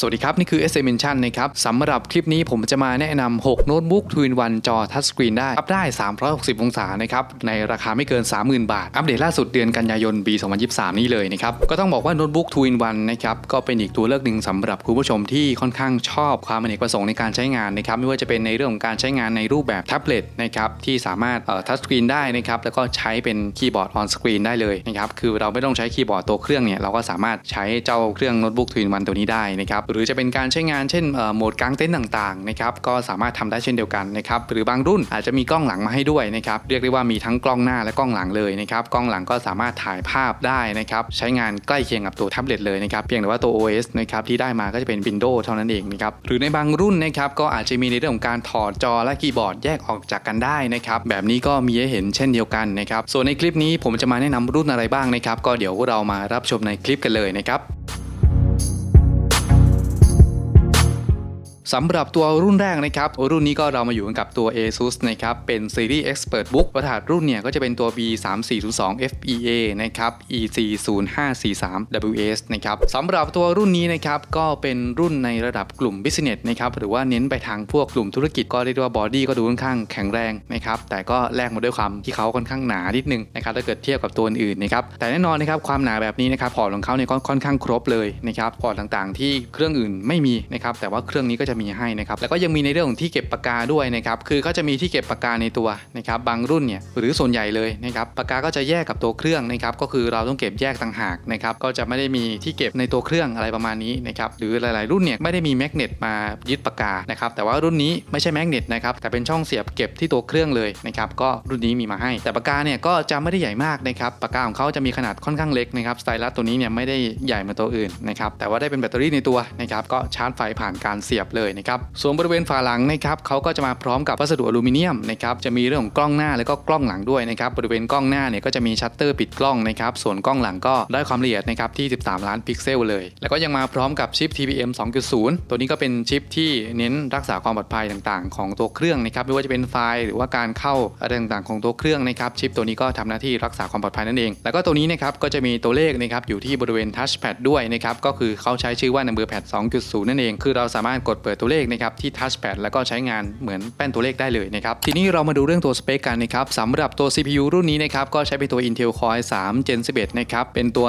สวัสดีครับ นี่คือ s m Mention นะครับสำหรับคลิปนี้ผมจะมาแนะนำ 6 โน้ตบุ๊ก2 in 1จอทัชสกรีนได้อัพได้ 360 องศานะครับ ในราคาไม่เกิน 30,000 บาท อัปเดตล่าสุดเดือนกันยายนปี 2023 นี้เลยนะครับ ก็ต้องบอกว่าโน้ตบุ๊ก2 in 1นนะครับ ก็เป็นอีกตัวเลือกหนึ่งสำหรับคุณผู้ชมที่ค่อนข้างชอบความอเนกประสงค์ในการใช้งานนะครับ ไม่ว่าจะเป็นในเรื่องของการใช้งานในรูปแบบแท็บเล็ตนะครับที่สามารถทัชสกรีนได้นะครับแล้วก็ใช้เป็นคีย์บอร์ดออนสกรีนได้เลยนะครับคือเราไม่ต้องใช้คีย์บอร์ดตัวเครื่องเนี่ยเราก็สามารถใช้เจ้าเครื่องโน้ตบุ๊ก2 in 1ตัวนี้ได้นะครับหรือจะเป็นการใช้งานเช่นโหมดกลางเต็นท์ต่างๆนะครับก็สามารถทำได้เช่นเดียวกันนะครับหรือบางรุ่นอาจจะมีกล้องหลังมาให้ด้วยนะครับเรียกได้ว่ามีทั้งกล้องหน้าและกล้องหลังเลยนะครับกล้องหลังก็สามารถถ่ายภาพได้นะครับใช้งานใกล้เคียงกับตัวแท็บเล็ตเลยนะครับเพียงแต่ว่าตัว OS นะครับที่ได้มาก็จะเป็น Windows เท่านั้นเองนะครับหรือในบางรุ่นนะครับก็อาจจะมีในเรื่องของการถอดจอและคีย์บอร์ดแยกออกจากกันได้นะครับแบบนี้ก็มีให้เห็นเช่นเดียวกันนะครับส่วนในคลิปนี้ผมจะมาแนะนำรุ่นอะไรบ้างนะครับก็เดี๋ยวเรามารับชมในคลิปกันเลยนะครับ สำหรับตัวรุ่นแรกนะครับรุ่นนี้ก็เรามาอยู่กันกับตัว ASUS นะครับเป็นซีรีส์ Expert Book ปรหัสรุ่นเนี่ยก็จะเป็นตัว B3402 FEA นะครับ EC0543WS นะครับสำหรับตัวรุ่นนี้นะครับก็เป็นรุ่นในระดับกลุ่ม Business นะครับหรือว่าเน้นไปทางพวกกลุ่มธุรกิจก็เรียกว่าบอดี้ก็ดูค่อนข้างแข็งแรงนะครับแต่ก็แลกมาด้วยความที่เขาค่อนข้างหนานิดนึงนะครับถ้าเกิดเทียบกับตัวอื่นนะครับแต่แน่นอนนะครับความหนาแบบนี้นะครับพอร์ตของเขาเนี่ยก็ค่อนข้างครบเลยนะครับพอร์ตต่างๆ ที่เครื่องอื่นไม่มีนะครับแต่ว่าเครื่องนี้ก็จะมีให้นะครับแล้วก็ยังมีในเรื่องของที่เก็บปากกาด้วยนะครับคือเขาจะมีที่เก็บปากกาในตัวนะครับบางรุ่นเนี่ยหรือส่วนใหญ่เลยนะครับปากกาก็จะแยกกับตัวเครื่องนะครับก็คือเราต้องเก็บแยกต่างหากนะครับก็จะไม่ได้มีที่เก็บในตัวเครื่องอะไรประมาณนี้นะครับหรือหลาย ๆ รุ่นเนี่ยไม่ได้มีแมกเนตมายึดปากกานะครับแต่ว่ารุ่นนี้ไม่ใช่แมกเนตนะครับแต่เป็นช่องเสียบเก็บที่ตัวเครื่องเลยนะครับก็รุ่นนี้มีมาให้ แต่ปากกาเนี่ยก็จะไม่ได้ใหญ่มากนะครับปากกาของเขาจะมีขนาดค่อนข้างเล็กนะครับสไตลัสตัวนี้เนี่ยไม่ได้ใหญ่เหมือนตัวอื่นนะครับแต่ว่าได้เป็นแบตเตอรี่ในตัวนะครับก็ชาร์จไฟผ่านการเสียบเลยนะครับส่วนบริเวณฝาหลังนะครับเขาก็จะมาพร้อมกับวัสดุอลูมิเนียมนะครับจะมีเรื่องของกล้องหน้าแล้วก็กล้องหลังด้วยนะครับบริเวณกล้องหน้าเนี่ยก็จะมีชัตเตอร์ปิดกล้องนะครับส่วนกล้องหลังก็ได้ความละเอียดนะครับที่ 13 ล้านพิกเซลเลย แล้วก็ยังมาพร้อมกับชิป TPM 2.0 ตัวนี้ก็เป็นชิปที่เน้นรักษาความปลอดภัยต่างๆ ของตัวเครื่องนะครับไม่ว่าจะเป็นไฟล์หรือว่าการเข้าอะไรต่างๆ ของตัวเครื่องนะครับชิปตัวนี้ก็ทำหน้าที่รักษาความปลอดภัยนั่นเอง แล้วก็ตัวนี้นะครับก็จะมีตัวเลขนะครับอยู่ที่บริเวณทัชแพดด้วยนะครับก็คือเขาใช้ชื่อว่า number pad 2.0 นั่นเอง คือเราสามารถกดเปิดตัวเลขนะครับที่ทัชแพดแล้วก็ใช้งานเหมือนแป้นตัวเลขได้เลยนะครับทีนี้เรามาดูเรื่องตัวสเปคกันนะครับสำหรับตัว CPU รุ่นนี้นะครับก็ใช้เป็นตัว Intel Core i3 Gen 11นะครับเป็นตัว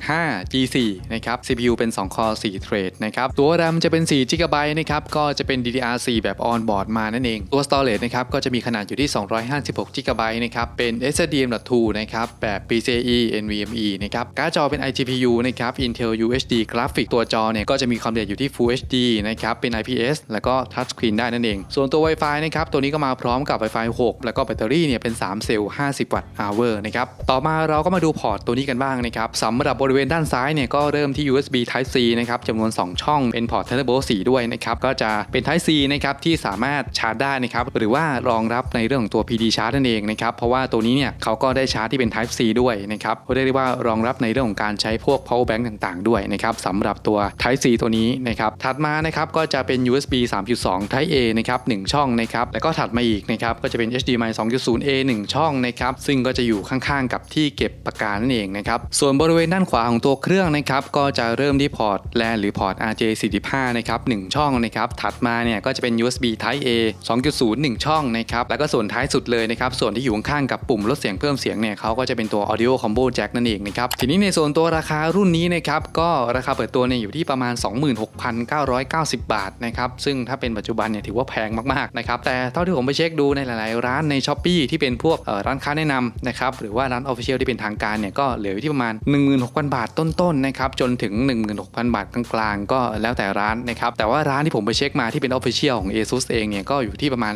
1115 G4 นะครับ CPU เป็น 2 Core 4 Thread นะครับตัว RAM จะเป็น 4 GB นะครับก็จะเป็น DDR4 แบบ on board มานั่นเอง ตัว Storage นะครับก็จะมีขนาดอยู่ที่ 256 GB นะครับเป็น SSDM.2 นะครับแบบ PCIe NVMe นะครับการ์ดจอเป็น iGPU นะครับ Intel UHD Graphic ตัวจอเนี่ยก็จะมีความละเอียดอยู่ที่ Full HD นะครับเป็น IPS แล้วก็ Touch Screen ได้นั่นเอง ส่วนตัว Wi-Fi นะครับตัวนี้ก็มาพร้อมกับ Wi-Fi 6 แล้วก็แบตเตอรี่เนี่ยเป็น 3 เซลล์ 50 วัตต์ hour นะครับต่อมาเราก็มาดูพอร์ตตัวนี้กันบ้างนะครับสำหรับบริเวณด้านซ้ายเนี่ยก็เริ่มที่ USB Type C นะครับจำนวน 2 ช่องเป็นพอร์ต Thunderbolt 4 ด้วยนะครับก็จะเป็น Type C นะครับที่สามารถชาร์จได้นะครับหรือว่ารองรับในเรื่องของตัว PD Charge นั่นเองนะครับเพราะว่าตัวนี้เนี่ยเขาก็ได้ชาร์จที่เป็น Type C ด้วยนะครับเรียกได้ว่ารองรับในเรื่องของการใช้พวก power bank ต่าง ๆ ด้วยนะครับสำหรับตัว Type C ตัวนี้นะครับถัดมานะครับก็จะเป็น USB 3.2 Type A นะครับ1ช่องนะครับ แล้วก็ถัดมาอีกนะครับก็จะเป็น HDMI 2.0 A 1 ช่องนะครับ ซึ่งก็จะอยู่ข้างๆ กับที่เก็บปากกานั่นเองนะครับ ส่วนบริเวณด้านขวาของตัวเครื่องนะครับ ก็จะเริ่มที่พอร์ต LAN หรือพอร์ต RJ45 นะครับ1ช่องนะครับ ถัดมาเนี่ยก็จะเป็น USB Type A 2.0 1 ช่องนะครับ แล้วก็ส่วนท้ายสุดเลยนะครับ ส่วนที่อยู่ข้างๆ กับปุ่มลดเสียงเพิ่มเสียงเนี่ยเขาก็จะเป็นตัว Audio Combo Jack นั่นเองนะครับ ทีนี้ในส่วนตัวราคารุ่นนี้นะครับ ก็ราคาเปิดตัวเนี่ยอยู่ที่ประมาณ 26,990 บาทนะครับซึ่งถ้าเป็นปัจจุบันเนี่ยถือว่าแพงมากๆนะครับแต่เท่าที่ผมไปเช็คดูในหลาย ๆ ร้านใน s h อ p e e ที่เป็นพวกร้านค้าแนะนำนะครับหรือว่าร้าน Official ที่เป็นทางการเนี่ยก็เหลืออยู่ที่ประมาณ 16,000 บาทต้น ๆ นะครับจนถึง 16,000 บาทกลาง ๆ ก็แล้วแต่ร้านนะครับแต่ว่าร้านที่ผมไปเช็คมาที่เป็น Official ของ ASUS เองเนี่ยก็อยู่ที่ประมาณ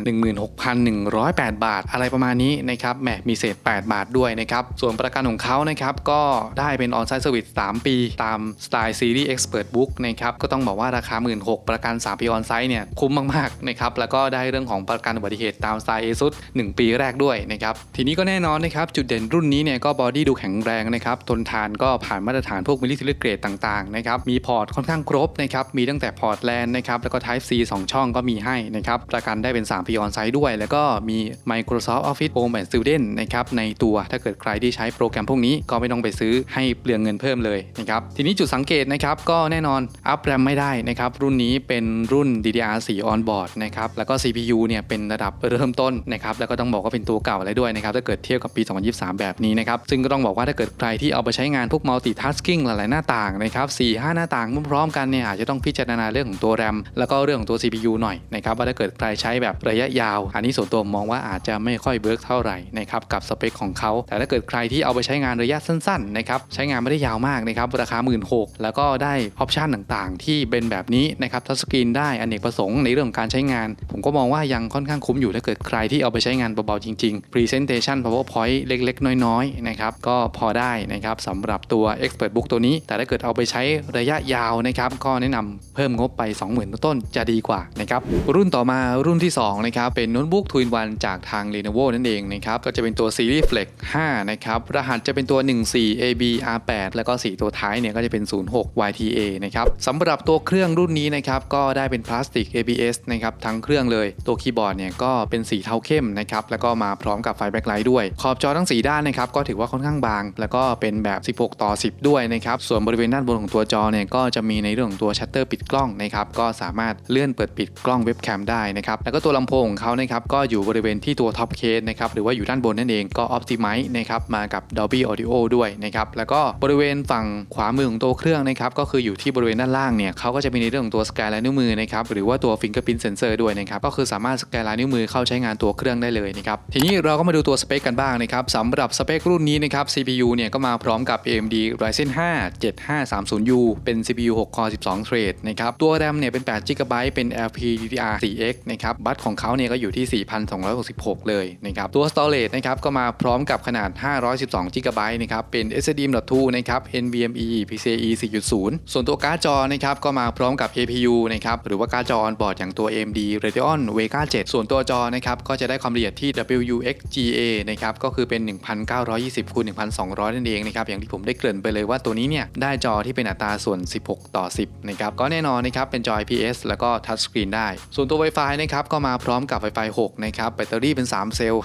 16,108 บาท อะไรประมาณนี้นะครับแหมมีเศษ 8 บาทด้วยนะครับส่วนประกันของเขานะครับก็ได้เป็น On-site Service 3ปี ตามสไตล์ Series Expert Book นะครับก็ต้องบอกว่าราคา 16,000ประกัน3 3ปีออนไซต์เนี่ยคุ้มมากๆนะครับแล้วก็ได้เรื่องของประกันอุบัติเหตุตามสไตล์ ASUS 1ปีแรกด้วยนะครับทีนี้ก็แน่นอนนะครับจุดเด่นรุ่นนี้เนี่ยก็บอดี้ดูแข็งแรงนะครับทนทานก็ผ่านมาตรฐานพวกมิลลิเทอร์เกรดต่างๆนะครับมีพอร์ตค่อนข้างครบนะครับมีตั้งแต่พอร์ตแลนด์นะครับแล้วก็ Type C 2 ช่องก็มีให้นะครับประกันได้เป็น 3 ปีออนไซต์ด้วย แล้วก็มี Microsoft Office Home and Student นะครับในตัวถ้าเกิดใครที่ใช้โปรแกรมพวกนี้ก็ไม่ต้องไปซื้อให้เปลืองเงินเพิ่มเลยนะครับทีนี้จุดสังเกตนะครับก็แน่นอนอัพแรมไม่ได้นะครับรุ่นนี้เป็นรุ่น DDR4 on board นะครับ แล้วก็ CPU เนี่ยเป็นระดับเริ่มต้นนะครับ แล้วก็ต้องบอกว่าเป็นตัวเก่าอะไรด้วยนะครับ ถ้าเกิดเทียบกับปี 2023 แบบนี้นะครับ ซึ่งก็ต้องบอกว่าถ้าเกิดใครที่เอาไปใช้งานพวก multitasking หลาย ๆ หน้าต่างนะครับ4-5 หน้าต่างพร้อมๆกันเนี่ยอาจจะต้องพิจารณาเรื่องของตัว RAM แล้วก็เรื่องของตัว CPU หน่อยนะครับ ว่าถ้าเกิดใครใช้แบบระยะยาว อันนี้ส่วนตัวมองว่าอาจจะไม่ค่อยเบิร์กเท่าไหร่นะครับกับสเปคของเขาแต่ถ้าเกิดใครที่เอาไปใช้งานระยะสั้น ๆ นะครับ ใช้งานไม่ได้ยาวมากนะครับ ราคา 1 6ื่นแล้วก็ได้ออปชันต่าง ๆ ที่เป็นแบบนี้นะครับทัชสกรีนได้อเนกประสงค์ในเรื่องของการใช้งาน ผมก็มองว่ายังค่อนข้างคุ้มอยู่ถ้าเกิดใครที่เอาไปใช้งานเบาๆจริงๆ Presentation PowerPoint เล็กๆ น้อยๆนะครับก็พอได้นะครับสำหรับตัว Expert Book ตัวนี้ แต่ถ้าเกิดเอาไปใช้ระยะยาวนะครับก็แนะนำเพิ่มงบไป 20,000 ต้นๆจะดีกว่านะครับรุ่นต่อมารุ่นที่2นะครับเป็นโน้ตบุ๊ก2 in 1จากทาง Lenovo นั่นเองนะครับก็จะเป็นตัว Series Flex 5นะครับรหัสจะเป็นตัว 14 AB R8 แล้วก็ 4 ตัวท้ายเนี่ยก็จะเป็น 06 YTA นะครับสำหรับตัวเครื่องรุ่นนี้นะครับก็ไดได้เป็นพลาสติก ABS นะครับทั้งเครื่องเลย ตัวคีย์บอร์ดเนี่ยก็เป็นสีเทาเข้มนะครับแล้วก็มาพร้อมกับไฟแบ็คไลท์ด้วย ขอบจอทั้ง 4 ด้านนะครับก็ถือว่าค่อนข้างบาง แล้วก็เป็นแบบ 16 ต่อ 10 ด้วยนะครับส่วนบริเวณด้านบนของตัวจอเนี่ยก็จะมีในเรื่องของตัวชัตเตอร์ปิดกล้องนะครับก็สามารถเลื่อนเปิดปิดกล้องเว็บแคมได้นะครับแล้วก็ตัวลำโพงของเขานะครับก็อยู่บริเวณที่ตัวท็อปเคสนะครับหรือว่าอยู่ด้านบนนั่นเองก็ Optimize นะครับมากับ Dolby Audio ด้วยนะครับแล้วก็บริเวณฝั่งขวามือของตัวเครื่องนะครับก็คืออยู่ที่บริเวณด้านล่างเนี่ยเขาก็จะมีในเรื่องของตัวสแกนลายนิ้วมือนะครับหรือว่าตัว Fingerprint Sensor ด้วยนะครับก็คือสามารถสแกนลายนิ้วมือเข้าใช้งานตัวเครื่องได้เลยนะครับทีนี้เราก็มาดูตัวสเปคกันบ้างนะครับสำหรับสเปครุ่นนี้นะครับ CPU เนี่ยก็มาพร้อมกับ AMD Ryzen 5 7530U เป็น CPU 6 Core 12 Thread นะครับตัว RAM เนี่ยเป็น8 GB เป็น LPDDR4X นะครับบัตของเขาเนี่ยก็อยู่ที่ 4,266 เลยนะครับตัว Storage นะครับก็มาพร้อมกับขนาด 512 GB นะครับเป็น SSD.2 นะครับ NVMe PCIe 4.0 ส่วนตัวการ์ดจอนะครับก็มาพร้อมกับ APU นะครับหรือว่าการ์ดจอ on board อย่างตัว AMD Radeon Vega 7 ส่วนตัวจอนะครับก็จะได้ความละเอียดที่ WXGA นะครับก็คือเป็น 1920คูณ1200 นั่นเองนะครับอย่างที่ผมได้เกริ่นไปเลยว่าตัวนี้เนี่ยได้จอที่เป็นอัตราส่วน 16 ต่อ 10 นะครับก็แน่นอนนะครับเป็นจอ IPS แล้วก็ทัชสกรีนได้ ส่วนตัว Wi-Fi นะครับก็มาพร้อมกับ Wi-Fi 6 นะครับแบตเตอรี่เป็น 3 เซลล์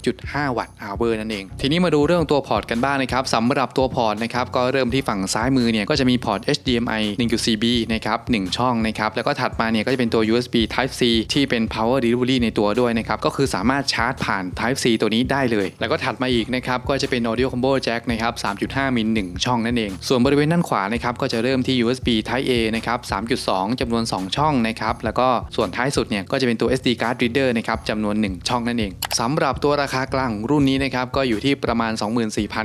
52.5 วัตต์อเวอร์นั่นเอง ทีนี้มาดูเรื่องตัวพอร์ตกันบ้างนะครับสำหรับตัวพอร์ตนะครับก็เริ่มที่ฝั่งซ้ายมือเนี่ยก็จะมีพอร์ต HDMI 1.4B นะครับ1ช่องนะครับแล้วก็ถัดมาเนี่ยก็จะเป็นตัว USB Type C ที่เป็น Power Delivery ในตัวด้วยนะครับก็คือสามารถชาร์จผ่าน Type C ตัวนี้ได้เลย แล้วก็ถัดมาอีกนะครับก็จะเป็น Audio Combo Jack นะครับ 3.5 มิล 1 ช่องนั่นเอง ส่วนบริเวณด้านขวานะครับก็จะเริ่มที่ USB Type A นะครับ 3.2 จำนวน 2 ช่องนะครับแล้วก็ส่วนท้ายสุดเนี่ยก็จะเป็นตัว SD card reader นะครับจำนวน 1 ช่องนั่นเองสำหรับตัวราคากลางรุ่นนี้นะครับก็อยู่ที่ประมาณ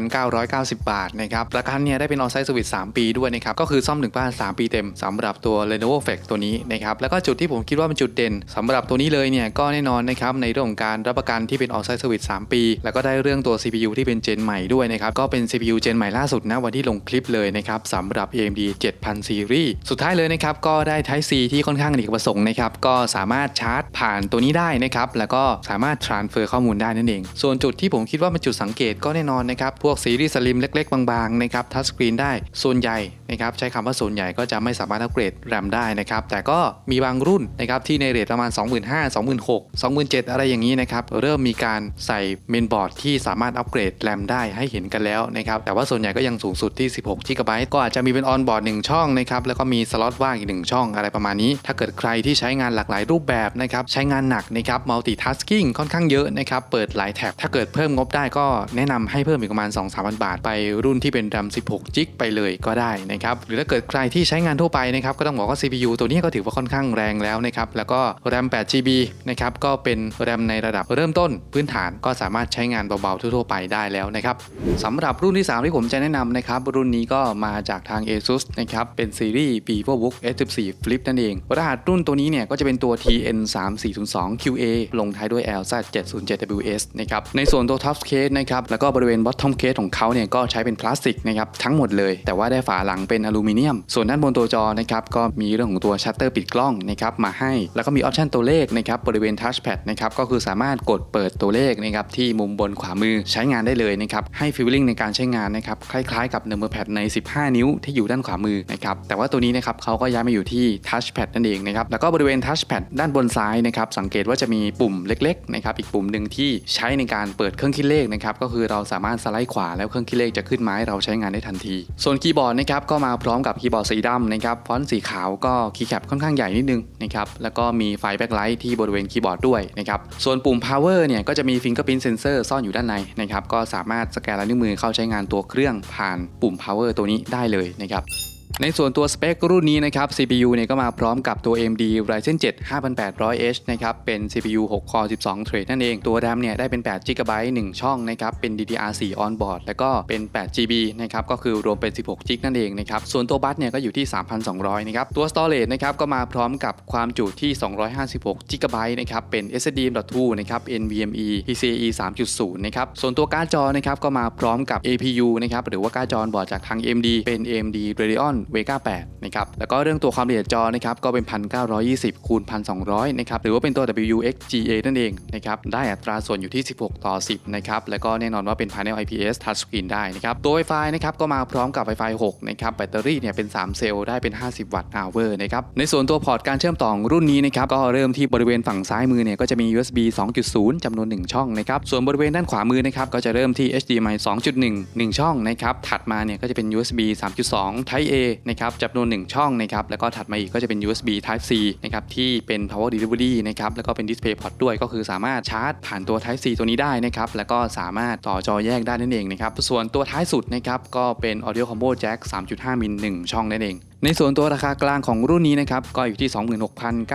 24,990 บาทนะครับประกันเนี่ยได้เป็น on-site service 3ปีด้วยนะครับก็คือซ่อมถึงบ้าน3ปีเต็มสำหรับตัว Lenovo Flex ตัวนี้นะครับแล้วก็จุดที่ผมคิดว่าเป็นจุดเด่นสำหรับตัวนี้เลยเนี่ยก็แน่นอนนะครับในเรื่องของการรับประกันที่เป็น on-site service 3ปี แล้วก็ได้เรื่องตัว CPU ที่เป็นเจนใหม่ด้วยนะครับก็เป็น CPU เจนใหม่ล่าสุดนะวันที่ลงคลิปเลยนะครับสำหรับ AMD 7000 Series สุดท้ายเลยนะครับก็ได้ Type C ที่ค่อนข้างอเนกประสงค์นะครับก็สามารถชาร์จผ่านตัวนี้ได้นะครับแล้วก็สามารถ transfer ข้อมูลได้นั่นเอง ส่วนจุดที่ผมคิดว่าเป็นจุดสังเกตก็แน่นอนนะครับพวกซีรีส์สลิมเล็ก ๆ บางๆนะครับทัชสกรีนได้ส่วนใหญ่นะครับใช้คำว่าส่วนใหญ่ก็จะไม่สามารถอัปเกรด RAM ได้นะครับแต่ก็็มีบางรุ่นนะครับที่ในเรทประมาณ 25,000 26,000 27,000 อะไรอย่างนี้นะครับเริ่มมีการใส่เมนบอร์ดที่สามารถอัปเกรด RAM ได้ให้เห็นกันแล้วนะครับแต่ว่าส่วนใหญ่ก็ยังสูงสุดที่ 16 GB ก็อาจจะมีเป็นออนบอร์ด1ช่องนะครับแล้วก็มีสล็อตว่างอีก 1 ช่องอะไรประมาณนี้ ถ้าเกิดใครที่ใช้งานหลากหลายรูปแบบนะครับใช้งานหนักนะครับ multitasking ค่อนข้างเยอะนะครับเปิดหลายแท็บถ้าเกิดเพิ่มงบได้ก็แนะนำให้เพิ่มอีกประมาณ 2-3,000 บาท ไปรุ่นที่เป็น RAM 16 g b ไปเลยก็ได้นะครับหรือถ้าเกิดใครที่ใช้งานทั่วไปนะครับก็ต้องบอกว่า CPU ตัวนี้ก็ถือว่าค่อนข้างแรงแล้วนะครับ แล้วก็ RAM 8 GB นะครับ ก็เป็น RAM ในระดับเริ่มต้นพื้นฐานก็สามารถใช้งานเบาๆทั่วๆไปได้แล้วนะครับสำหรับรุ่นที่ 3 ที่ผมจะแนะนำนะครับ รุ่นนี้ก็มาจากทาง ASUS นะครับ เป็นซีรีส์ VivoBook S14 Flip นั่นเอง รหัสรุ่นตัวนี้เนี่ยก็จะเป็นตัว TN 3 4 0 2 QA ลงท้ายด้วย LZ 707 WS นะครับ ในส่วนตัว Top Case นะครับ แล้วก็บริเวณ Bottom Case ของเขาเนี่ยก็ใช้เป็นพลาสติกนะครับทั้งหมดเลย แต่ว่าได้ฝาหลังเป็นอลูมิเนียม ส่วนด้านบนตัวจอนะครับก็มีเรื่องของตัวชัตเตตเตอร์ปิดกล้องนะครับมาให้ แล้วก็มีออปชันตัวเลขนะครับบริเวณทัชแพดนะครับก็คือสามารถกดเปิดตัวเลขนะครับที่มุมบนขวามือใช้งานได้เลยนะครับให้ฟีลลิ่งในการใช้งานนะครับคล้ายๆกับเนมเบอร์แพดใน 15 นิ้วที่อยู่ด้านขวามือนะครับแต่ว่าตัวนี้นะครับเขาก็ย้ายมาอยู่ที่ทัชแพดนั่นเองนะครับแล้วก็บริเวณทัชแพดด้านบนซ้ายนะครับสังเกตว่าจะมีปุ่มเล็กๆนะครับอีกปุ่มหนึ่งที่ใช้ในการเปิดเครื่องคิดเลขนะครับก็คือเราสามารถสไลด์ขวาแล้วเครื่องคิดเลขจะขึ้นมาให้เราใช้งานได้ทันที ส่วนคีย์บอร์ดนะครับก็มาพร้อมกับคีย์บอร์ดสีดำนะครับฟอนต์สีขาวก็คีย์แคปค่อนข้างใหญ่นิดนึงนะครับแล้วก็มีไฟแบ็คไลท์ที่บริเวณคีย์บอร์ดด้วยนะครับส่วนปุ่ม power เนี่ยก็จะมี fingerprint sensor ซ่อนอยู่ด้านในนะครับก็สามารถสแกนลายนิ้วมือเข้าใช้งานตัวเครื่องผ่านปุ่ม power ตัวนี้ได้เลยนะครับ ในส่วนตัวสเปครุ่นนี้นะครับ CPU เนี่ยก็มาพร้อมกับตัว AMD Ryzen 7 5800H นะครับ เป็น CPU 6 Core 12 Thread นั่นเอง ตัว RAM เนี่ยได้เป็น8 GB 1 ช่องนะครับ เป็น DDR4 on board แล้วก็เป็น 8 GB นะครับ ก็คือรวมเป็น 16 GB นั่นเองนะครับ ส่วนตัวบัสเนี่ยก็อยู่ที่ 3,200 นะครับ ตัว Storage นะครับ ก็มาพร้อมกับความจุที่ 256 GB นะครับ เป็น SSD.2 นะครับ NVMe PCIe 3.0 นะครับ ส่วนตัวการ์ดจอนะครับ ก็มาพร้อมกับ APU นะครับ หรือว่าการ์ดจอบอร์ดจากทาง AMD เป็น AMD Radeon Vega 8นะครับแล้วก็เรื่องตัวความละเอียดจอนะครับก็เป็น 1920คูณ1,200นะครับหรือว่าเป็นตัว WXGA นั่นเองนะครับได้อัตราส่วนอยู่ที่ 16 ต่อ 10นะครับแล้วก็แน่นอนว่าเป็น Panel IPS Touchscreen ได้นะครับตัว Wi-Fi นะครับก็มาพร้อมกับ Wi-Fi 6นะครับแบตเตอรี่เนี่ยเป็น 3 เซลล์ได้เป็น 50 วัตต์ hour นะครับในส่วนตัวพอร์ตการเชื่อมต่อรุ่นนี้นะครับก็เริ่มที่บริเวณฝั่งซ้ายมือเนี่ยก็จะมี USB 2.0จำนวน 1 ช่องนะครับส่วนบริเวณด้านขวามือนะครับก็จะเริ่มที่ HDMI 2.1 1 ช่องนะครับถัดมาเนี่ยก็จะเป็น USB 3.2 Type A นะครับจำนวน 1 ช่องนะครับแล้วก็ถัดมาอีกก็จะเป็น USB Type C นะครับที่เป็น Power Delivery นะครับแล้วก็เป็น Display Port ด้วยก็คือสามารถชาร์จผ่านตัว Type C ตัวนี้ได้นะครับแล้วก็สามารถต่อจอแยกได้นั่นเองนะครับส่วนตัวท้ายสุดนะครับก็เป็น Audio Combo Jack 3.5มิล1ช่องนั่นเอง ในส่วนตัวราคากลางของรุ่นนี้นะครับก็อยู่ที่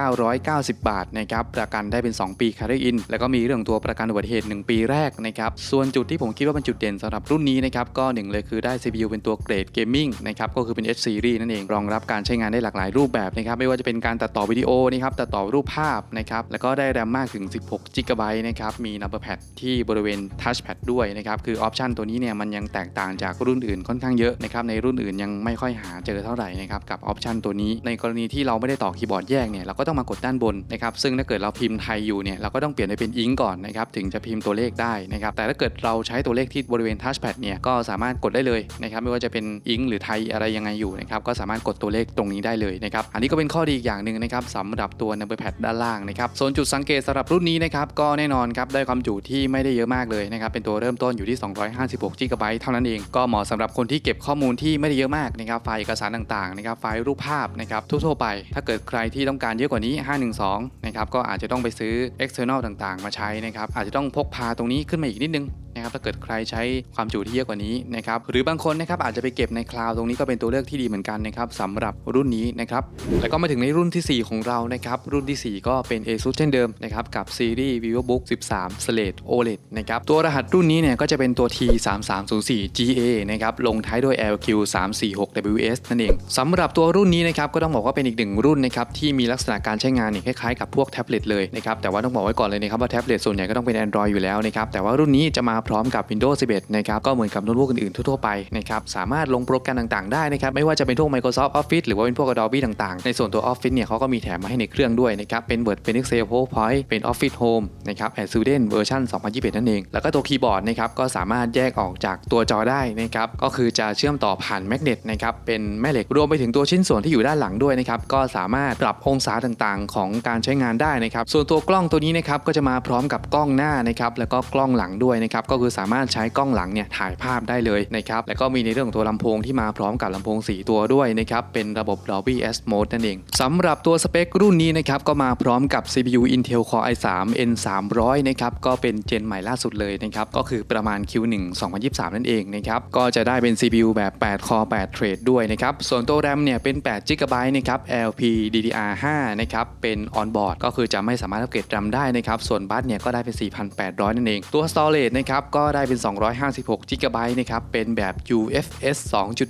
26,990 บาทนะครับประกันได้เป็น 2 ปี Carry In แล้วก็มีเรื่องตัวประกันอุบัติเหตุ 1 ปีแรกนะครับส่วนจุดที่ผมคิดว่าเป็นจุดเด่นสำหรับรุ่นนี้นะครับก็หนึ่งเลยคือได้ CPU เป็นตัวเกรดเกมมิ่งนะครับก็คือเป็น H series นั่นเองรองรับการใช้งานได้หลากหลายรูปแบบนะครับไม่ว่าจะเป็นการตัดต่อวิดีโอนะครับตัดต่อรูปภาพนะครับแล้วก็ได้แรมมากถึง 16 GB นะครับมี number pad ที่บริเวณ touch pad ด้วยนะครับคือออปชันตัวนี้เนี่ยมันยังแตกต่างจากรุ่นอื่นค่อนข้างเยอะนะครับในรุ่นอื่นยังไม่ค่อยหาเจอเท่าไหร่นะครับกับออปชันตัวนี้ ในกรณีที่เราไม่ได้ต่อคีย์บอร์ดแยกเนี่ยเราก็ต้องมากดด้านบนนะครับซึ่งถ้าเกิดเราพิมพ์ไทยอยู่เนี่ยเราก็ต้องเปลี่ยนไปเป็นอิงก่อนนะครับถึงจะพิมพ์ตัวเลขได้นะครับแต่ถ้าเกิดเราใช้ตัวเลขที่บริเวณ touch pad เนี่ยก็สามารถกดได้เลยนะครับไม่ว่าจะเป็นอิงหรือไทยอะไรยังไงอยู่นะครับก็สามารถกดตัวเลขตรงนี้ได้เลยนะครับอันนี้ก็เป็นข้อดีอีกอย่างหนึ่งนะครับสำหรับตัว number pad ด้านล่างนะครับส่วนจุดสังเกตสำหรับรุ่นนี้นะครับก็แน่นอนครับได้ความจุที่ไม่ได้เยอะมากเลยนะครับเป็นตัวเริ่มต้นอยู่ที่ 256 GB เท่านั้นเองก็เหมาะสำหรับคนที่เก็บข้อมูลที่ไม่ได้เยอะมากนะครับไฟล์เอกสารต่างๆนะครับไฟล์รูปภาพนะครับทั่วๆไป ถ้าเกิดใครที่ต้องการเยอะกว่านี้ 512นะครับก็อาจจะต้องไปซื้อ external ต่างๆ มาใช้นะครับอาจจะต้องพกพาตรงนี้ขึ้นมาอีกนิดนึงนะครับถ้าเกิดใครใช้ความจุที่เยอะกว่านี้นะครับหรือบางคนนะครับอาจจะไปเก็บในคลาวด์ตรงนี้ก็เป็นตัวเลือกที่ดีเหมือนกันนะครับสำหรับรุ่นนี้นะครับแล้วก็มาถึงในรุ่นที่ 4 ของเรานะครับรุ่นที่ 4 ก็เป็น ASUS เช่นเดิมนะครับกับซีรีส์ VivoBook 13 Slate OLED นะครับตัวรหัสรุ่นนี้เนี่ยก็จะเป็นตัว T3304 GA นะครับลงท้ายด้วย LQ346WS นั่นเองสำหรับตัวรุ่นนี้นะครับก็ต้องบอกว่าเป็นอีกหนึ่งรุ่นนะครับที่มีลักษณะการใช้งานเนี่ยคล้ายๆกับพวกแท็บเล็ตเลยนะครับแต่ว่าต้องบอกไว้ก่อนเลยนะครับว่าแท็บเล็ตส่วนใหญ่ก็ต้องเป็น Android อยู่แล้วนะครับแต่ว่ารุ่นนี้จะมาพร้อมกับ Windows 11 นะครับก็เหมือนกับโน้ตบุ๊กอื่นๆทั่วๆไปนะครับสามารถลงโปรแกรมต่างๆได้นะครับไม่ว่าจะเป็นพวก Microsoft Office หรือว่าเป็นพวก Adobe ต่างๆ ในส่วนตัว Office เนี่ยเขาก็มีแถมมาให้ในเครื่องด้วยนะครับเป็น Word เป็น Excel PowerPoint เป็น Office Home นะครับ a d Student เวอร์ชัน2021 นั่นเอง แล้วก็ตัวคีย์บอร์ดนะครับก็สามารถแยกออกจากตัวจอได้นะครับก็คือจะเชื่อมต่อผ่านแมกเนตนะครับเป็นแม่เหล็กรวมไปถึงตัวชิ้นส่วนที่อยู่ด้านหลังด้วยนะครับก็สามารถปรับองศาต่างๆ ของการใช้งานได้นะครับส่วนตัวกล้องตัวนี้นะครับก็จะมาพร้อมกับกล้องหน้านะครับแล้วก็กล้องหลังด้วยนะครับก็คือสามารถใช้กล้องหลังเนี่ยถ่ายภาพได้เลยนะครับแล้วก็มีในเรื่องของตัวลำโพงที่มาพร้อมกับลำโพง 4 ตัวด้วยนะครับเป็นระบบ Dolby S Mode นั่นเองสำหรับตัวสเปครุ่นนี้นะครับก็มาพร้อมกับ CPU Intel Core i3 N 300นะครับก็เป็นเจนใหม่ล่าสุดเลยนะครับก็คือประมาณ Q1 2023 นั่นเองนะครับก็จะได้เป็น CPU แบบ8 Core 8 Thread ด้วยนะครับส่วนตัว RAM เนี่ยเป็น8 GB นะครับ LPDDR5 นะครับ เป็น on board ก็คือจะไม่สามารถอัปเกรด RAM ได้นะครับ ส่วนบัสเนี่ยก็ได้เป็น 4,800 นั่นเอง ตัว storage นะครับ ก็ได้เป็น 256 g b นะครับ เป็นแบบ UFS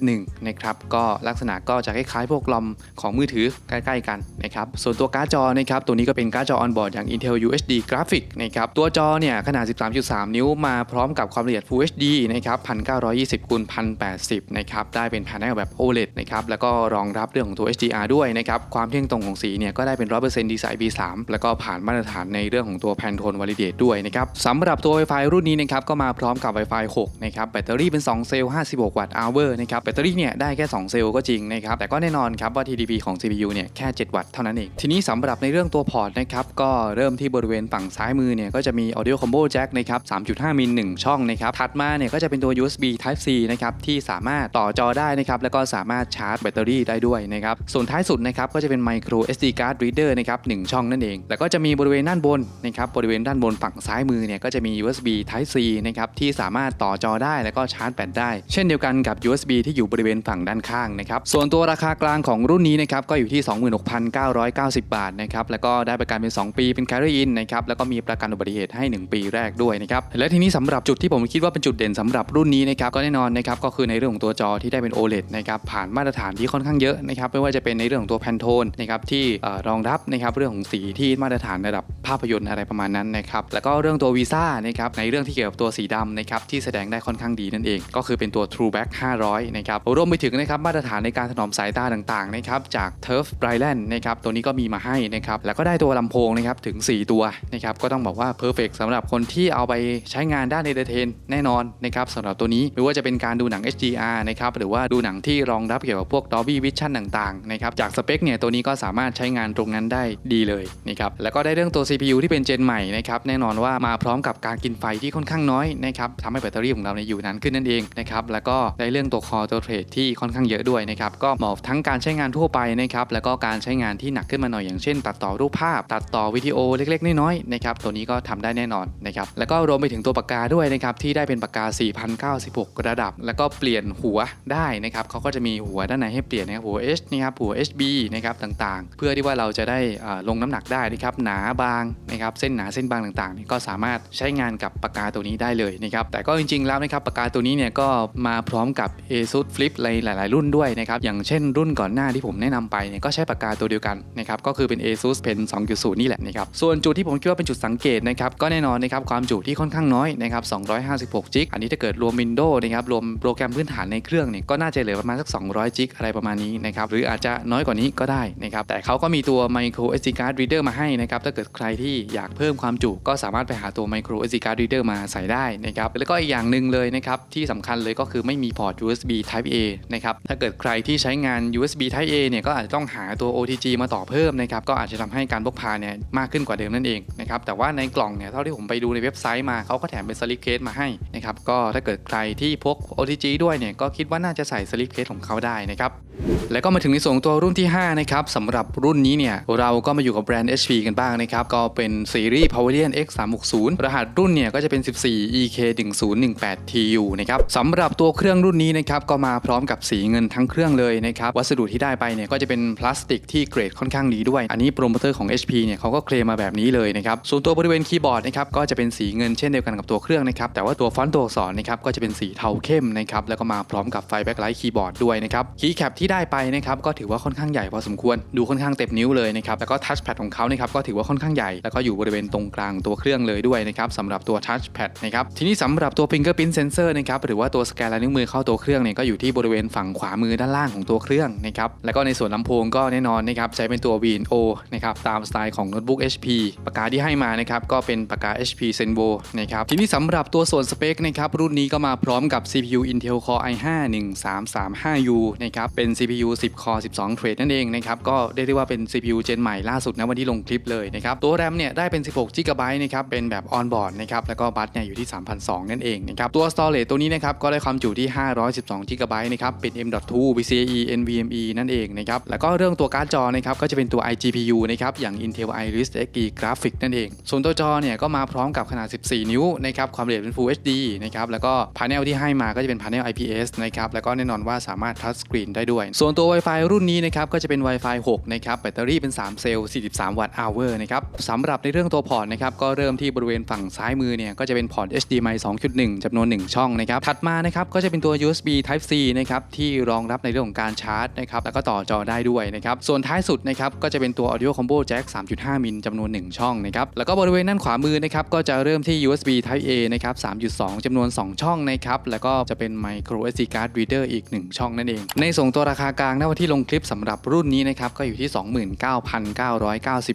2.1 นะครับ ก็ลักษณะก็จะคล้ายๆ พวกลอมของมือถือใกล้ๆกันนะครับ ส่วนตัวการ์ดจอนะครับ ตัวนี้ก็เป็นการ์ดจอ on board อย่าง Intel UHD Graphic นะครับ ตัวจอเนี่ยขนาด 13.3 นิ้วมาพร้อมกับความละเอียด Full HD นะครับ 1920คูณ1080 นะครับ ได้เป็นแผงแบบ OLED นะครับ แล้วก็็รองรับเรื่องของตัว HDR ด้วยนะครับ ความเที่ยงตรงของสีเนี่ยก็ได้เป็น 100% Design B3 แล้วก็ผ่านมาตรฐานในเรื่องของตัว Pantone Validate ด้วยนะครับสำหรับตัว Wi-Fi รุ่นนี้นะครับก็มาพร้อมกับ Wi-Fi 6 นะครับ แบตเตอรี่เป็น 2 เซลล์ 56 วัตต์ hour นะครับ แบตเตอรี่เนี่ยได้แค่ 2 เซลล์ก็จริงนะครับ แต่ก็แน่นอนครับว่า TDP ของ CPU เนี่ยแค่ 7 วัตต์เท่านั้นเอง ทีนี้สำหรับในเรื่องตัวพอร์ตนะครับ ก็เริ่มที่บริเวณฝั่งซ้ายมือเนี่ยก็จะมี Audio Combo Jack นะครับ 3.5 มิล 1 ช่องนะครับ ถัดมาเนี่ยก็จะเป็นตัว USB Type C นะครับที่สามารถต่อจอได้นะครับแล้วก็สามารถชาร์จแบตตอรี่ได้ด้วยนะครับ ส่วนท้ายสุดนะครับก็จะเป็น Micro SD Card Reader นะครับ1ช่องนั่นเอง แล้วก็จะมีบริเวณด้านบนนะครับบริเวณด้านบนฝั่งซ้ายมือเนี่ยก็จะมี USB Type C นะครับที่สามารถต่อจอได้แล้วก็ชาร์จแบตได้ เช่นเดียวกันกับ USB ที่อยู่บริเวณฝั่งด้านข้างนะครับส่วนตัวราคากลางของรุ่นนี้นะครับก็อยู่ที่ 26,990 บาทนะครับแล้วก็ได้ประกันเป็น 2 ปีเป็น Carry In นะครับแล้วก็มีประกันอุบัติเหตุให้ 1 ปีแรกด้วยนะครับและทีนี้สำหรับจุดที่ผมคิดว่าเป็นจุดเด่นสำหรับรุ่นนี้นะครับก็แน่นอนนะครับก็คือในเรื่องของตัวจอที่ได้เป็น OLED นะครับผ่านมาตรฐานที่ค่อนข้างเยอะนะครับไม่ว่าจะเป็นในเรื่องของตัว Pantone นะครับที่รองรับนะครับเรื่องของสีที่มาตรฐานระดับภาพยนตร์อะไรประมาณนั้นนะครับแล้วก็เรื่องตัววีซ่านะครับในเรื่องที่เกี่ยวกับตัวสีดำนะครับที่แสดงได้ค่อนข้างดีนั่นเอง ก็คือเป็นตัว True Back 500นะครับรวมไปถึงนะครับมาตรฐานในการถนอมสายตาต่างๆนะครับจาก Turf b r i l a n นะครับตัวนี้ก็มีมาให้นะครับแล้วก็ได้ตัวลำโพงนะครับถึง 4 ตัวนะครับก็ต้องบอกว่า perfect สำหรับคนที่เอาไปใช้งานด้าน entertain แน่นอนนะครับสำหรับตัวนี้ไม่ว่าจะเป็นการดูหนัง HDR นะครับหรือว่าดูหนังที่รองรับเกี่ยวกับพวก Dolby Vision ต่างๆนะครับจากสเปคเนี่ยตัวนี้ก็สามารถใช้งานตรงนั้นได้ดีเลยนะครับแล้วก็ได้เรื่องตัว CPU ที่เป็นเจนใหม่นะครับแน่นอนว่ามาพร้อมกับการกินไฟที่ค่อนข้างน้อยนะครับทำให้แบตเตอรี่ของเราเนี่ยอยู่นานขึ้นนั่นเองนะครับแล้วก็ได้เรื่องตัวคอตัวเทรดที่ค่อนข้างเยอะด้วยนะครับก็เหมาะทั้งการใช้งานทั่วไปนะครับแล้วก็การใช้งานที่หนักขึ้นมาหน่อยอย่างเช่น ตัดต่อรูปภาพ ตัดต่อวิดีโอเล็กๆน้อยๆนะครับตัวนี้ก็ทำได้แน่นอนนะครับแล้วก็รวมไปถึงตัวปากกาด้วยนะครับที่ได้เป็นปากกา 4096 ระดับ แล้วก็เปลี่ยนหัวได้นะครับเขาก็จะมีหัวด้านในให้เปลี่ยนนะครับหัว H นะครับหัว HB นะครับต่างๆ เพื่อที่ว่าเราจะได้ลงน้ำหนักได้นะครับหนาบางนะครับเส้นหนาเส้นบางต่างๆนี่ก็สามารถใช้งานกับปากกาตัวนี้ได้เลยนะครับแต่ก็จริงๆแล้วนะครับปากกาตัวนี้เนี่ยก็มาพร้อมกับ ASUS Flip ในหลาย ๆ รุ่นด้วยนะครับอย่างเช่นรุ่นก่อนหน้าที่ผมแนะนำไปเนี่ยก็ใช้ปากกาตัวเดียวกันนะครับก็คือเป็น ASUS Pen 2.0 นี่แหละนะครับส่วนจุดที่ผมคิดว่าเป็นจุดสังเกตนะครับก็แน่นอนนะครับความจุที่ค่อนข้างน้อยนะครับ256จิกอันนี้ถ้าเกิดรวม Windows นะครับรวมโปรแกรมพื้นฐานในเครื่องเนี่ยก็น่าจะเหลือประมาณสัก200จิกอะไรประมาณนี้นะครับหรืออาจจะน้อยกว่านี้ก็ได้นะครับแต่เขาก็มีตัว Micro SD Card Reader มาให้นะครับถ้าเกิดใครที่อยากเพิ่มความจุก็สามารถไปหาตัว Micro SD Card Reader มาใส่ได้นะครับแล้วก็อีกอย่างหนึ่งเลยนะครับที่สำคัญเลยก็คือไม่มีพอร์ต USB Type A นะครับถ้าเกิดใครที่ใช้งาน USB Type A เนี่ยก็อาจจะต้องหาตัว OTG มาต่อเพิ่มนะครับก็อาจจะทำให้การพกพาเนี่ยมากขึ้นกว่าเดิมนั่นเองนะครับแต่ว่าในกล่องเนี่ยเท่าที่ผมไปดูในเว็บไซต์มาเขาก็แถมเป็นสลิปเคสมาให้นะครับก็ถ้าเกิดใครที่พก OTG ด้วยเนี่ยก็คิดว่าน่าจะใส่สลิปเคสของเขาได้นะครับแล้วก็มาถึงในส่วนของตัวรุ่นที่ 5 นะครับสำหรับรุ่นนี้เนี่ย เราก็มาอยู่กับแบรนด์ HP กันบ้างนะครับ ก็เป็นซีรีส์ Pavilion X 3 6 0รหัสรุ่นเนี่ย ก็จะเป็น 14 EK 1 0 1 8 TU นะครับสำหรับตัวเครื่องรุ่นนี้นะครับ ก็มาพร้อมกับสีเงินทั้งเครื่องเลยนะครับ วัสดุที่ได้ไปเนี่ย ก็จะเป็นพลาสติกที่เกรดค่อนข้างดีด้วย อันนี้โปรโมเตอร์ของ HP เนี่ยเขาก็เคลมมาแบบนี้เลยนะครับส่วนตัวบริเวณคีย์บอร์ดนะครับก็จะเป็นสีเงินเช่นเดียวกันกับตัวเครื่องนะครับแต่ว่าตัวฟอนต์ตัวอักษรนะครับก็จะเป็นสีเทาเข้มนะครับแล้วก็มาพร้อมกับไฟแบ็คไลท์คีย์บอร์ดด้วยนะครับคีย์แคปที่ได้ไปนะครับก็ถือว่าค่อนข้างใหญ่พอสมควรดูค่อนข้างเต็มนิ้วเลยนะครับแล้วก็ทัชแพดของเขานะครับก็ถือว่าค่อนข้างใหญ่แล้วก็อยู่บริเวณตรงกลางตัวเครื่องเลยด้วยนะครับสำหรับตัวทัชแพดนะครับทีนี้สำหรับตัว Fingerprint Sensor นะครับหรือว่าตัวสแกนลายนิ้วมือเข้าตัวเครื่องเนี่ยก็อยู่ที่บริเวณฝั่งขวามือด้านล่างของตัวเครื่องนะครับแล้วก็ในส่วนลำโพงก็แน่นอนนะครับใช้เป็นตัว VNO นะครับตามสไตล์ของโน้ตบุ๊ก HP ปากกาที่ให้มานะครับก็เป็นปากกา HP Zenvo นะครับทีนี้สำหรับตัวส่วนสเปคนะครับรุ่นนี้ก็มาพร้อมกับ CPU Intel Core i5 1335U นะครับเป็น CPU 10 Core 12 เทรดนั่นเองนะครับก็เรียกได้ว่าเป็น CPU เจนใหม่ล่าสุดนะวันที่ลงคลิปเลยนะครับตัว RAM เนี่ยได้เป็น 16 GB นะครับเป็นแบบ on board นะครับแล้วก็บัสเนี่ยอยู่ที่ 3,200 นั่นเองนะครับตัว storage ตัวนี้นะครับก็ได้ความจุที่ 512 GB นะครับเป็น M.2 PCIe NVMe นั่นเองนะครับแล้วก็เรื่องตัวการ์ดจอนะครับก็จะเป็นตัว iGPU นะครับอย่าง Intel Iris Xe Graphic นั่นเอง ส่วนตัวจอเนี่ยก็มาพร้อมกับขนาด 14 นิ้วนะครับความละเอียดเป็น Full HD นะครับแล้วก็พาเนลที่ให้มาก็จะเป็นพาเนล IPS นะครับแล้วก็แน่นอนว่าสามารถทัชสกรีนได้ด้วย ส่วนตัว Wi-Fi รุ่นนี้นะครับก็จะเป็น Wi-Fi 6 นะครับ แบตเตอรี่เป็น 3 เซลล์ 43 วัตต์ hour นะครับสำหรับในเรื่องตัวพอร์ตนะครับก็เริ่มที่บริเวณฝั่งซ้ายมือเนี่ยก็จะเป็นพอร์ต HDMI 2.1จำนวน 1 ช่องนะครับถัดมานะครับก็จะเป็นตัว USB Type C นะครับที่รองรับในเรื่องของการชาร์จนะครับแล้วก็ต่อจอได้ด้วยนะครับส่วนท้ายสุดนะครับก็จะเป็นตัว Audio Combo Jack 3.5 มิลจำนวน 1 ช่องนะครับแล้วก็บริเวณด้านขวามือนะครับก็จะเริ่มที่ USB Type A นะครับ 3.2 จำนวน 2 ช่องนะครับแล้วก็จะเป็น Micro SD Card Reader อีก 1 ช่องนั่นเอง ในส่งตัวราคากลางณวันที่ลงคลิปสำหรับรุ่นนี้นะครับก็อยู่ที่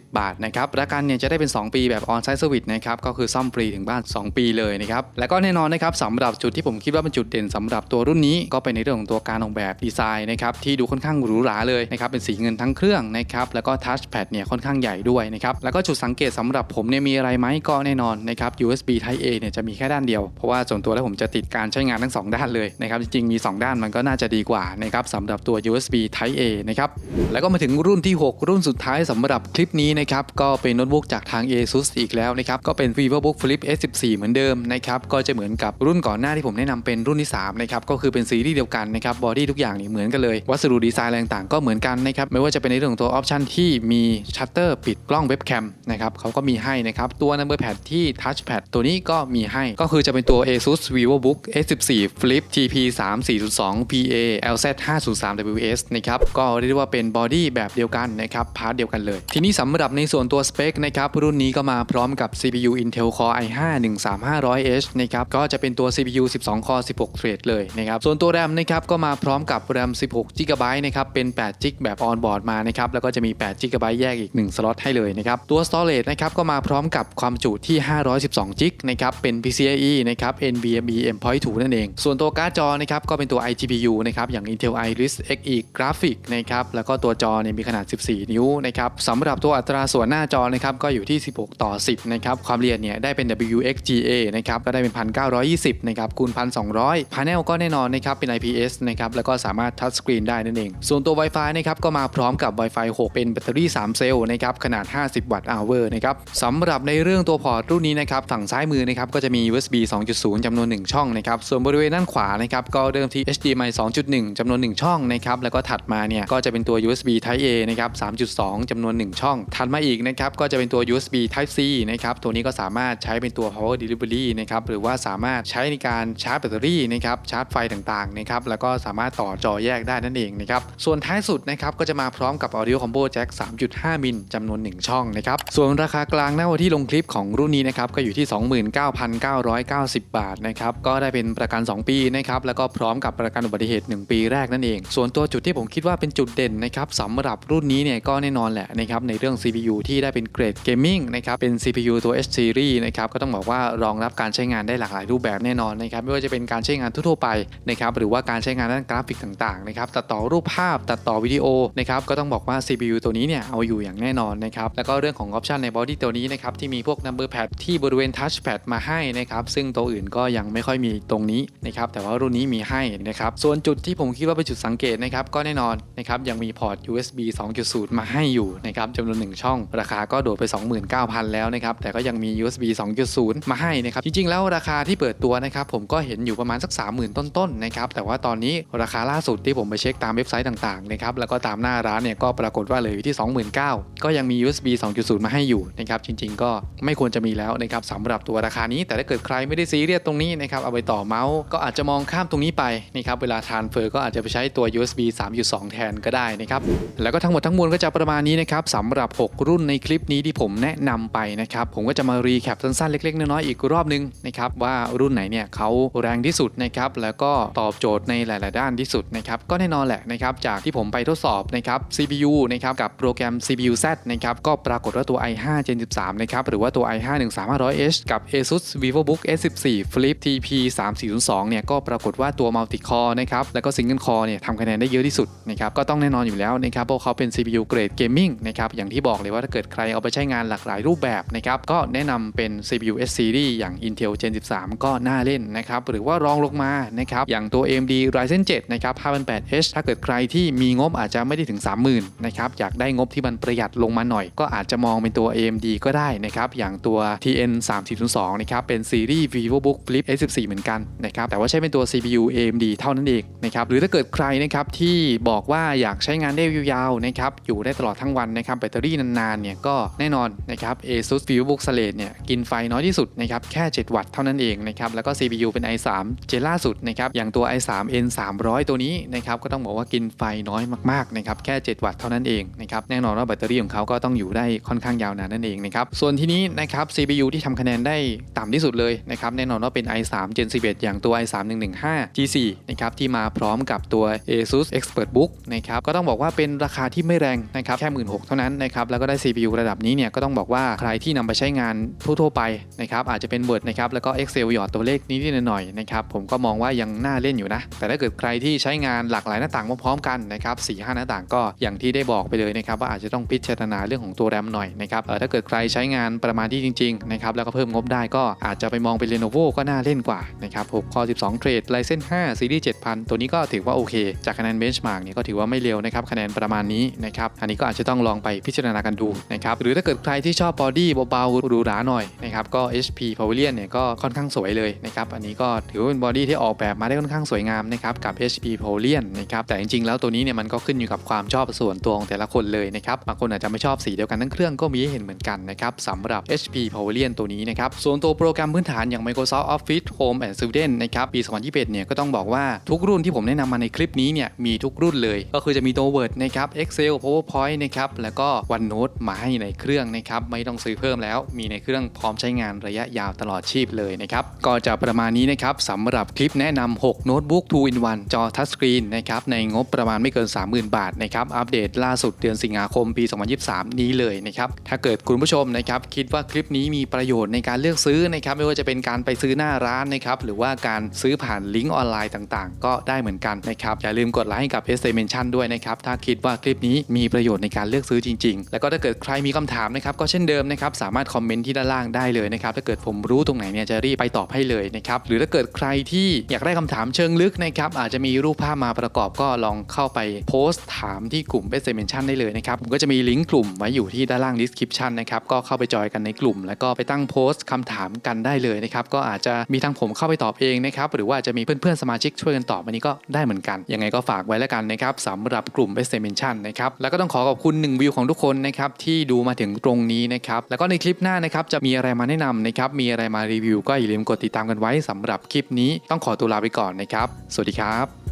29,990 บาทนะครับประกันเนี่ยจะได้เป็น 2 ปีแบบ On-Site Service นะครับก็คือซ่อมฟรีถึงบ้าน 2 ปีเลยนะครับแล้วก็แน่นอนนะครับสำหรับจุดที่ผมคิดว่าเป็นจุดเด่นสำหรับตัวรุ่นนี้ ก็เป็นในเรื่องของตัวการออกแบบดีไซน์นะครับที่ดูค่อนข้างหรูหราเลยนะครับเป็นสีเงินทั้งเครื่องนะครับแล้วก็ทัชแพดเนี่ยค่อนข้างใหญ่ด้วยนะครับแล้วก็จุดสังเกตสำหรับผมเนี่ยมีอะไรไหมก็แน่นอนนะครับ USB Type A เนี่ยจะมีแค่ด้านเดียว เพราะว่าส่วนตัวแล้วผมจะติดการใช้งานทั้ง 2 ด้านเลยนะครับจริงๆมี 2 ด้านมันก็น่าจะดีกว่านะครับสำหรับับตัว USB Type A นะครับ แล้วก็มาถึงรุ่นที่ 6 รุ่นสุดท้ายสำหรับคลิปนี้นะครับ ก็เป็นโน้ตบุ๊กจากทาง ASUS อีกแล้วนะครับ ก็เป็น VivoBook Flip S14 เหมือนเดิมนะครับ ก็จะเหมือนกับรุ่นก่อนหน้าที่ผมแนะนำเป็นรุ่นที่3นะครับ ก็คือเป็นซีรีส์เดียวกันนะครับ บอดี้ทุกอย่างนี่เหมือนกันเลย วัสดุดีไซน์อะไรต่างก็เหมือนกันนะครับ ไม่ว่าจะเป็นในเรื่ององตัวออปชันที่มีชัตเตอร์ปิดกล้องเว็บแคมนะครับเขาก็มีให้นะครับ ตัว number pad ที่ touch pad ตัวนี้ก็มีให้ ก็คือจะเป็นตัว ASUS VivoBook S14 Flip TP 3 4 2 PA LZ 5 0 3WS นะครับก็เรียกว่าเป็นบอดี้แบบเดียวกันนะครับพาร์ทเดียวกันเลย ทีนี้สำหรับในส่วนตัวสเปคนะครับรุ่นนี้ก็มาพร้อมกับ CPU Intel Core i5 13500H นะครับก็จะเป็นตัว CPU 12 Core 16 Thread เลยนะครับส่วนตัวแรมนะครับก็มาพร้อมกับแรม 16 GB นะครับเป็น8 g b แบบออนบอร์ดมานะครับแล้วก็จะมี8 g b แยกอีก 1 สล็อตให้เลยนะครับตัว storage นะครับก็มาพร้อมกับความจุที่ 512 g b นะครับเป็น PCIe นะครับ NVMe M.2 นั่นเอง ส่วนตัวการ์ดจอนะครับก็เป็นตัว iGPU นะครับอย่าง Intel Iris Xe Graphic นะครับแล้วก็ตัวจอเนี่ยมีขนาด 14 นิ้วนะครับสำหรับตัวอัตราส่วนหน้าจอนะครับก็อยู่ที่ 16 ต่อ 10 นะครับความละเอียดเนี่ยได้เป็น WXGA นะครับก็ได้เป็น 1920 นะครับคูณ 1,200 Panel ก็แน่นอนนะครับเป็น IPS นะครับแล้วก็สามารถทัชสกรีนได้นั่นเอง ส่วนตัว Wi-Fi นะครับก็มาพร้อมกับ Wi-Fi 6 เป็นแบตเตอรี่ 3 เซลล์นะครับขนาด 50 วัตต์ hour นะครับสำหรับในเรื่องตัวพอร์ตรุ่นนี้นะครับฝั่งซ้ายมือนะครับก็จะมี USB 2.0จำนวน 1 ช่องนะครับส่วนบริเวณด้านขวานะครับก็เริ่มที่ HDMI 2.1จำนวน 1 ช่องนะครับแล้วก็ถัดมาเนี่ยก็จะเป็นตัว USB Type A นะครับ 3.2จำนวน 1 ช่อง ถัดมาอีกนะครับก็จะเป็นตัว USB Type C นะครับตัวนี้ก็สามารถใช้เป็นตัว power delivery นะครับหรือว่าสามารถใช้ในการชาร์จแบตเตอรี่นะครับชาร์จไฟต่างๆนะครับแล้วก็สามารถต่อจอแยกได้นั่นเองนะครับส่วนท้ายสุดนะครับก็จะมาพร้อมกับ Audio Combo Jack 3.5 มิลจำนวน 1 ช่องนะครับส่วนราคากลางหน้าวันที่ลงคลิปของรุ่นนี้นะครับก็อยู่ที่ 29,990 บาทนะครับก็ได้เป็นประกัน 2 ปีนะครับแล้วก็พร้อมกับประกันอุบัติเหตุ 1 ปีแรกนั่นเองส่วนตัวจุดที่ผมคิดว่าเป็นจุดเด่นนะครับสำหรับรุ่นนี้เนี่ยก็แน่นอนแหละนะครับในเรื่อง CPU ที่ได้เป็นเกรดเกมมิ่งนะครับเป็น CPU ตัว H series นะครับก็ต้องบอกว่ารองรับการใช้งานได้หลากหลายรูปแบบแน่นอนนะครับไม่ว่าจะเป็นการใช้งานทั่วไปนะครับหรือว่าการใช้งานด้านกราฟิกต่างๆนะครับตัดต่อรูปภาพตัดต่อวิดีโอนะครับก็ต้องบอกว่า CPU ตัวนี้เนี่ยเอาอยู่อย่างแน่นอนนะครับแล้วก็เรื่องของออปชันในบอดี้ตัวนี้นะครับที่มีพวก number pad ที่บริเวณ touch pad มาให้นะครับซึ่งตัวอื่นก็ยังไม่ค่อยมีตรงนี้นะครับแต่ว่ารุ่นนี้มีให้นะครับส่วนจุดที่ผมคิดว่าเป็นจุดสังเกตนะครับก็แน่นอนนะครับยังมีพอร์ต USB 2.0 มาให้อยู่นะครับจำนวน 1 ช่อง ราคาก็โดดไป 29,000 แล้วนะครับแต่ก็ยังมี USB 2.0 มาให้นะครับจริงๆ แล้วราคาที่เปิดตัวนะครับผมก็เห็นอยู่ประมาณสัก 30,000 ต้นๆนะครับแต่ว่าตอนนี้ราคาล่าสุดที่ผมไปเช็คตามเว็บไซต์ต่างๆนะครับแล้วก็ตามหน้าร้านเนี่ยก็ปรากฏว่าเหลยอยู่ที่ 29,000 ก็ยังมี USB 2.0 มาให้อยู่นะครับจริง ๆ ก็ไม่ควรจะมีแล้วนะครับสำหรับตัวราคานี้ แต่ถ้าเกิดใครไม่ได้ซีเรียสตรงนี้นะครับเอาไปต่อเมาส์ก็อาจจะมองข้ามตรงนี้ไปนะครับเวลาทานเฟอร์ก็อาจจะไปใช้ตัว USB 3.2 แทนก็ได้นะครับ แล้วก็ทั้งหมดทั้งมวลก็จะประมาณนี้นะครับสำหรับ 6 รุ่นในคลิปนี้ที่ผมแนะนำไปนะครับ ผมก็จะมารีแคปสั้นๆ เล็กๆ น้อยๆ อีกรอบนึงนะครับ ว่ารุ่นไหนเนี่ยเขาแรงที่สุดนะครับ แล้วก็ตอบโจทย์ในหลาย ๆ ด้านที่สุดนะครับ ก็แน่นอนแหละนะครับ จากที่ผมไปทดสอบนะครับ CPU นะครับกับโปรแกรม CPU Z นะครับก็ปรากฏว่าตัว i5 Gen 13นะครับหรือว่าตัว i5 13500H กับ ASUS VivoBook S14 Flip TP 3402เนี่ยก็ปรากฏว่าตัว Multi Core นะครับแล้วก็ Single Core เนี่ยทำคะแนนได้เยอะที่สุดนะครับก็ต้องแน่นอนอยู่แล้วนะครับเพราะเขาเป็น CPU เกรด Gaming นะครับอย่างที่บอกเลยว่าถ้าเกิดใครเอาไปใช้งานหลากหลายรูปแบบนะครับก็แนะนำเป็น CPU S Series อย่าง Intel Gen 13 ก็น่าเล่นนะครับหรือว่ารองลงมานะครับอย่างตัว AMD Ryzen 7นะครับ 5800H ถ้าเกิดใครที่มีงบอาจจะไม่ได้ถึง 30,000นะครับอยากได้งบที่มันประหยัดลงมาหน่อย ก็อาจจะมองเป็นตัว AMD ก็ได้นะครับอย่างตัว TN 3402นะครับเป็นซีรีส์ VivoBook Flip S14 เหมือนกันนะครับแต่ว่าใช้เป็นตัว CPU AMD เท่านั้นเองนะครับหรือถ้าเกิดใครนะครับที่บอกว่าอยากใช้งานได้ยาวๆนะครับอยู่ได้ตลอดทั้งวันนะครับแบตเตอรี่นานๆเนี่ยก็แน่นอนนะครับ ASUS VivoBook Slate เนี่ยกินไฟน้อยที่สุดนะครับแค่ 7 วัตต์เท่านั้นเองนะครับแล้วก็ CPU เป็น i3 เจนล่าสุดนะครับอย่างตัว i3 n 300 ตัวนี้นะครับก็ต้องบอกว่ากินไฟน้อยมากๆนะครับแค่ 7 วัตต์เท่านั้นเองนะครับแน่นอนว่าแบตเตอรี่ของเขาก็ต้องอยู่ได้ค่อนข้างยาวนานนั่นเองนะครับส่วนที่นี้นะครับ CPU ที่ทำคะแนนได้ต่ำที่สุดเลยนะครับแน่นอนว่าเป็น i3 Gen 11 อย่างตัว i3 115 G4 นะครับที่มาพร้อมกับตัว ASUS ExpertBook นะครับก็ต้องบอกว่าเป็นราคาที่ไม่แรงนะครับแค่ 16,000เท่านั้นนะครับแล้วก็ได้ CPU ระดับนี้เนี่ยก็ต้องบอกว่าใครที่นำไปใช้งานทั่วๆไปนะครับอาจจะเป็น Word นะครับแล้วก็ Excel หยอดตัวเลขนิดๆหน่อยๆนะครับผมก็มองว่ายังน่าเล่นอยู่นะ แต่ถ้าเกิดใครที่ใช้งานหลากหลายหน้าต่างพร้อมๆกันนะครับ4 5หน้าต่างก็อย่างที่ได้บอกไปเลยนะครับว่าอาจจะต้องพิจารณาเรื่องของตัวแรมหน่อยนะครับเออถ้าเกิดใครใช้งานประมาณที่จริงๆนะครับแล้วก็เพิ่มงบได้ก็อาจจะไปมองเป็น Lenovo ก็น่าเล่นกว่านะครับ6 Core 12 Thread Ryzen 5 Series 7000 ตัวนี้ก็ถือว่าโอเคจากคะแนน benchmark เนี่ยก็ถือว่าไม่เร็วนะครับคะแนนประมาณนี้นะครับอันนี้ก็อาจจะต้องลองไปพิจารณากันดูนะครับหรือถ้าเกิดใครที่ชอบบอดี้เบาๆหรูหราหน่อยนะครับก็ HP Pavilion เนี่ยก็ค่อนข้างสวยเลยนะครับอันนี้ก็ถือว่าเป็นบอดี้ที่ออกแบบมาได้ค่อนข้างสวยงามนะครับกับ HP Pavilion นะครับแต่จริงๆ แล้วตัวนี้เนี่ยมันก็ขึ้นอยู่กับความชอบส่วนตัวของแต่ละคนเลยนะครับบางคนอาจจะไม่ชอบสีเดียวกันทั้งเครื่องก็มีให้เห็นเหมือนกันนะครับสำหรับ HP Pavilion ตัวนี้นะครับส่วนตัวโปรแกรมพื้นฐานอย่าง Microsoft Office Home and Student นะครับปี 2021 เนี่ยก็ต้องบอกว่าทุกรุ่นที่ผมแนะนำมาในคลิปนี้เนี่ยมีทุกรุ่นเลย ก็คือจะมีตัว Word นะครับ Excel PowerPoint นะครับแล้วก็ OneNote มาให้ในเครื่องนะครับไม่ต้องซื้อเพิ่มแล้ว มีในเครื่องพร้อมใช้งานระยะยาวตลอดชีพเลยนะครับก็จะประมาณนี้นะครับสำหรับคลิปแนะนำ6โน้ตบุ๊ก2 in 1จอทัชสกรีนนะครับในงบประมาณไม่เกิน 30,000 บาทนะครับอัปเดตล่าสุดเดือนสิงหาคมปี 2023 นี้เลยนะครับถ้าเกิดคุณผู้ชมนะครับคิดว่าคลิปนี้มีประโยชน์ในการเลือกซื้อนะครับไม่ว่าจะเป็นการไปซื้อหน้าร้านนะครับหรือว่าการซื้อผ่านลิงก์ออนไลน์ต่างๆ ก็ได้เหมือนกันนะครับอย่าลืมกดไลค์ให้กับ s d i m e n s i o n ด้วยนะครับ ถ้าคิดว่าคลิปนี้มีประโยชน์ในการเลือกซื้อจริง ๆ แล้วก็ถ้าเกิดใครมีคำถามนะครับก็เช่นเดิมนะครับสามารถคอมเมนต์ที่ด้านล่างได้เลยนะครับถ้าเกิดผมรู้ตรงไหนเนี่ยจะรีบไปตอบให้เลยนะครับหรือถ้าเกิดใครที่อยากได้คำถามเชิงลึกนะครับอาจจะมีรูปภาพมาประกอบก็ลองเข้าไปโพสต์ถามที่กลุ่ม s d i m e n s i o n ได้เลยนะครับผมก็จะมีลิงก์กลุ่มไว้อยู่ที่ด้านล่าง description นะครับก็เข้าไปจอยกันในกลุ่ม แล้วก็ไปตั้งโพสต์คำถามกันได้เลยนะครับก็อาจจะมีทางผมเข้าไปตอบเองนะครับหรือว่าจะมีเพื่อนๆสมาชิกช่วยกันตอบอันนี้ก็ได้เหมือนกันยังไงก็ฝากไว้แล้วกันนะครับสำหรับกลุ่ม Best Dimension นะครับแล้วก็ต้องขอขอบคุณ1วิวของทุกคนนะครับที่ดูมาถึงตรงนี้นะครับแล้วก็ในคลิปหน้านะครับจะมีอะไรมาแนะนำนะครับมีอะไรมารีวิว ก็อย่าลืมกดติดตามกันไว้สำหรับคลิปนี้ต้องขอตัวลาไปก่อนนะครับ สวัสดีครับ